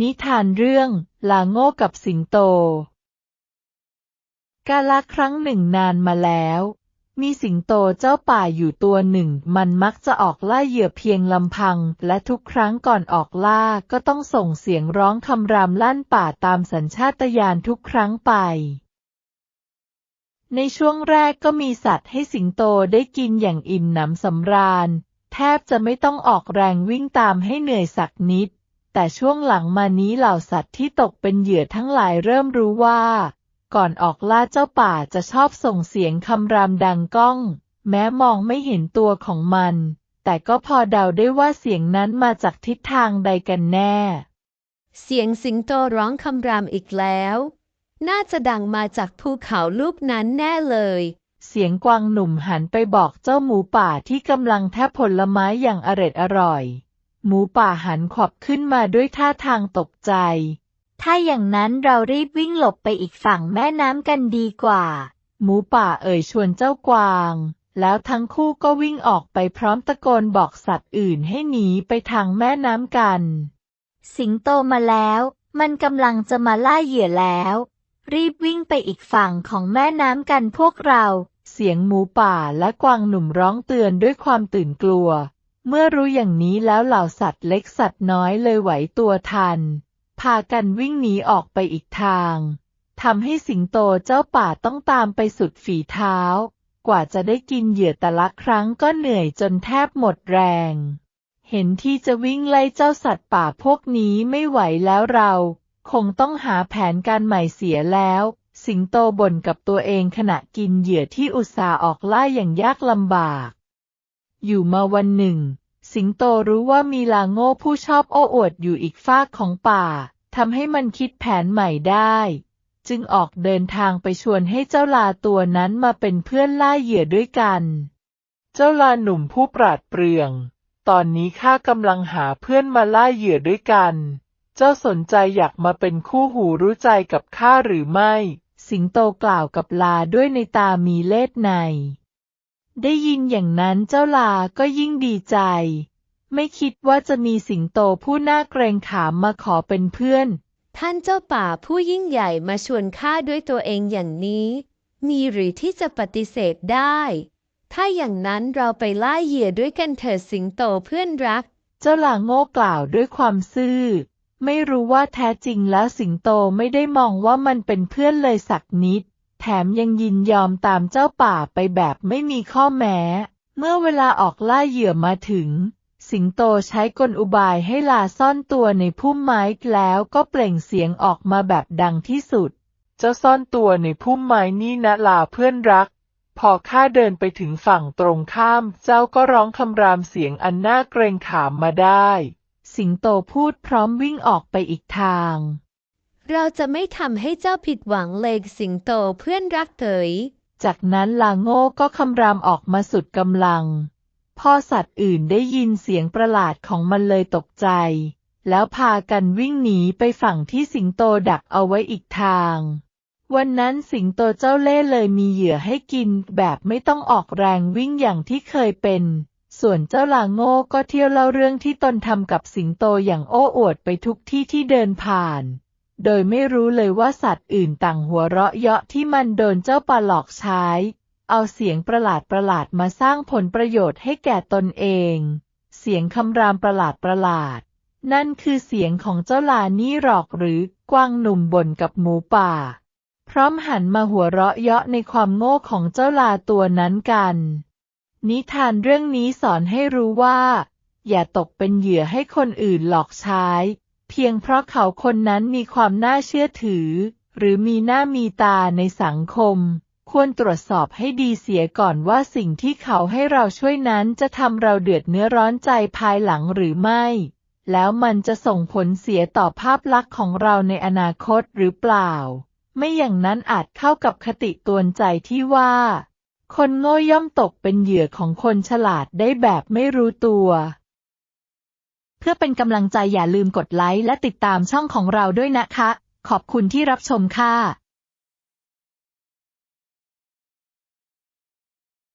นิทานเรื่องลาโง่กับสิงโต กาลครั้งหนึ่งนานมาแล้ว มีสิงโตเจ้าป่าอยู่ตัวหนึ่ง มันมักจะออกล่าเหยื่อเพียงลำพัง และทุกครั้งก่อนออกล่าก็ต้องส่งเสียงร้องคำรามลั่นป่าตามสัญชาตญาณทุกครั้งไป ในช่วงแรกก็มีสัตว์ให้สิงโตได้กินอย่างอิ่มหนำสำราญ แทบจะไม่ต้องออกแรงวิ่งตามให้เหนื่อยสักนิด แต่ช่วงหลังมานี้เหล่าสัตว์ที่ตกเป็นเหยื่อทั้งหลายเริ่มรู้ว่า ก่อนออกล่าเจ้าป่าจะชอบส่งเสียงคำรามดังก้อง แม้มองไม่เห็นตัวของมัน แต่ก็พอเดาได้ว่าเสียงนั้นมาจากทิศทางใดกันแน่ เสียงสิงโตร้องคำรามอีกแล้ว น่าจะดังมาจากภูเขาลูกนั้นแน่เลยเสียงกวางหนุ่มหันไปบอกเจ้าหมูป่าที่กำลังแทบผลไม้อย่างอร็ดอร่อย หมูป่าหันขวับขึ้นมาด้วยท่าทางตกใจ ถ้าอย่างนั้นเรารีบวิ่งหลบไปอีกฝั่งแม่น้ำกันดีกว่า หมูป่าเอ่ยชวนเจ้ากวาง แล้วทั้งคู่ก็วิ่งออกไปพร้อมตะโกนบอกสัตว์อื่นให้หนีไปทางแม่น้ำกัน สิงโตมาแล้ว มันกำลังจะมาล่าเหยื่อแล้ว รีบวิ่งไปอีกฝั่งของแม่น้ำกันพวกเรา เสียงหมูป่าและกวางหนุ่มร้องเตือนด้วยความตื่นกลัว เมื่อรู้อย่างนี้แล้วเหล่าสัตว์เล็กสัตว์น้อยเลยไหวตัวทัน พากันวิ่งหนีออกไปอีกทางทำให้สิงโตเจ้าป่าต้องตามไปสุดฝีเท้า กว่าจะได้กินเหยื่อแต่ละครั้งก็เหนื่อยจนแทบหมดแรง เห็นที่จะวิ่งไล่เจ้าสัตว์ป่าพวกนี้ไม่ไหวแล้วเรา คงต้องหาแผนการใหม่เสียแล้ว สิงโตบ่นกับตัวเองขณะกินเหยื่อที่อุตส่าห์ออกล่าอย่างยากลำบาก อยู่มาวันหนึ่ง สิงโตรู้ว่ามีลาโง่ผู้ชอบโอ้อวดอยู่อีกฟากของป่าทำให้มันคิดแผนใหม่ได้ จึงออกเดินทางไปชวนให้เจ้าลาตัวนั้นมาเป็นเพื่อนล่าเหยื่อด้วยกัน เจ้าลาหนุ่มผู้ปราดเปรื่อง ตอนนี้ข้ากำลังหาเพื่อนมาล่าเหยื่อด้วยกัน เจ้าสนใจอยากมาเป็นคู่หูรู้ใจกับข้าหรือไม่ สิงโตกล่าวกับลาด้วยในตามีเล่ห์ใน ได้ยินอย่างนั้นเจ้าลาก็ยิ่งดีใจ ไม่คิดว่าจะมีสิงโตผู้น่าเกรงขามมาขอเป็นเพื่อน ท่านเจ้าป่าผู้ยิ่งใหญ่มาชวนข้าด้วยตัวเองอย่างนี้ มีหรือที่จะปฏิเสธได้ ถ้าอย่างนั้นเราไปล่าเหยื่อด้วยกันเถิดสิงโตเพื่อนรัก เจ้าลาโง่กล่าวด้วยความซื่อ ไม่รู้ว่าแท้จริงแล้วสิงโตไม่ได้มองว่ามันเป็นเพื่อนเลยสักนิด แถมยังยินยอมตามเจ้าป่าไปแบบไม่มีข้อแม้ เมื่อเวลาออกล่าเหยื่อมาถึง สิงโตใช้กลอุบายให้ลาซ่อนตัวในพุ่มไม้แล้วก็เปล่งเสียงออกมาแบบดังที่สุด เจ้าซ่อนตัวในพุ่มไม้นี่นะลาเพื่อนรัก พอข้าเดินไปถึงฝั่งตรงข้าม เจ้าก็ร้องคำรามเสียงอันน่าเกรงขามมาได้ สิงโตพูดพร้อมวิ่งออกไปอีกทาง เราจะไม่ทำให้เจ้าผิดหวังเลยสิงโตเพื่อนรักเถยจากนั้นลาโง่ก็คำรามออกมาสุดกำลังพ่อสัตว์อื่นได้ยินเสียงประหลาดของมันเลยตกใจ แล้วพากันวิ่งหนีไปฝั่งที่สิงโตดักเอาไว้อีกทาง วันนั้นสิงโตเจ้าเล่เลยมีเหยื่อให้กินแบบไม่ต้องออกแรงวิ่งอย่างที่เคยเป็น ส่วนเจ้าลาโง่ก็เที่ยวเล่าเรื่องที่ตนทำกับสิงโตอย่างโอ้อวดไปทุกที่ที่เดินผ่าน โดยไม่รู้เลยว่าสัตว์อื่นต่างหัวเราะเยาะที่มันโดนเจ้าปลาหลอกใช้ เอาเสียงประหลาดประหลาดมาสร้างผลประโยชน์ให้แก่ตนเอง เสียงคำรามประหลาดประหลาด นั่นคือเสียงของเจ้าลานี่หรอกหรือกวางหนุ่มบ่นกับหมูป่า พร้อมหันมาหัวเราะเยาะในความโง่ของเจ้าลาตัวนั้นกัน นิทานเรื่องนี้สอนให้รู้ว่า อย่าตกเป็นเหยื่อให้คนอื่นหลอกใช้ เพียงเพราะเขาคนนั้นมีความน่าเชื่อถือ หรือมีหน้ามีตาในสังคม ควรตรวจสอบให้ดีเสียก่อนว่าสิ่งที่เขาให้เราช่วยนั้นจะทำเราเดือดเนื้อร้อนใจภายหลังหรือไม่ แล้วมันจะส่งผลเสียต่อภาพลักษณ์ของเราในอนาคตหรือเปล่า ไม่อย่างนั้นอาจเข้ากับคติตวนใจที่ว่า คนโง่ย่อมตกเป็นเหยื่อของคนฉลาดได้แบบไม่รู้ตัว พื่อเป็นกำลังใจอย่าลืมกดไลค์และติดตามช่องของเราด้วยนะคะ ขอบคุณที่รับชมค่ะ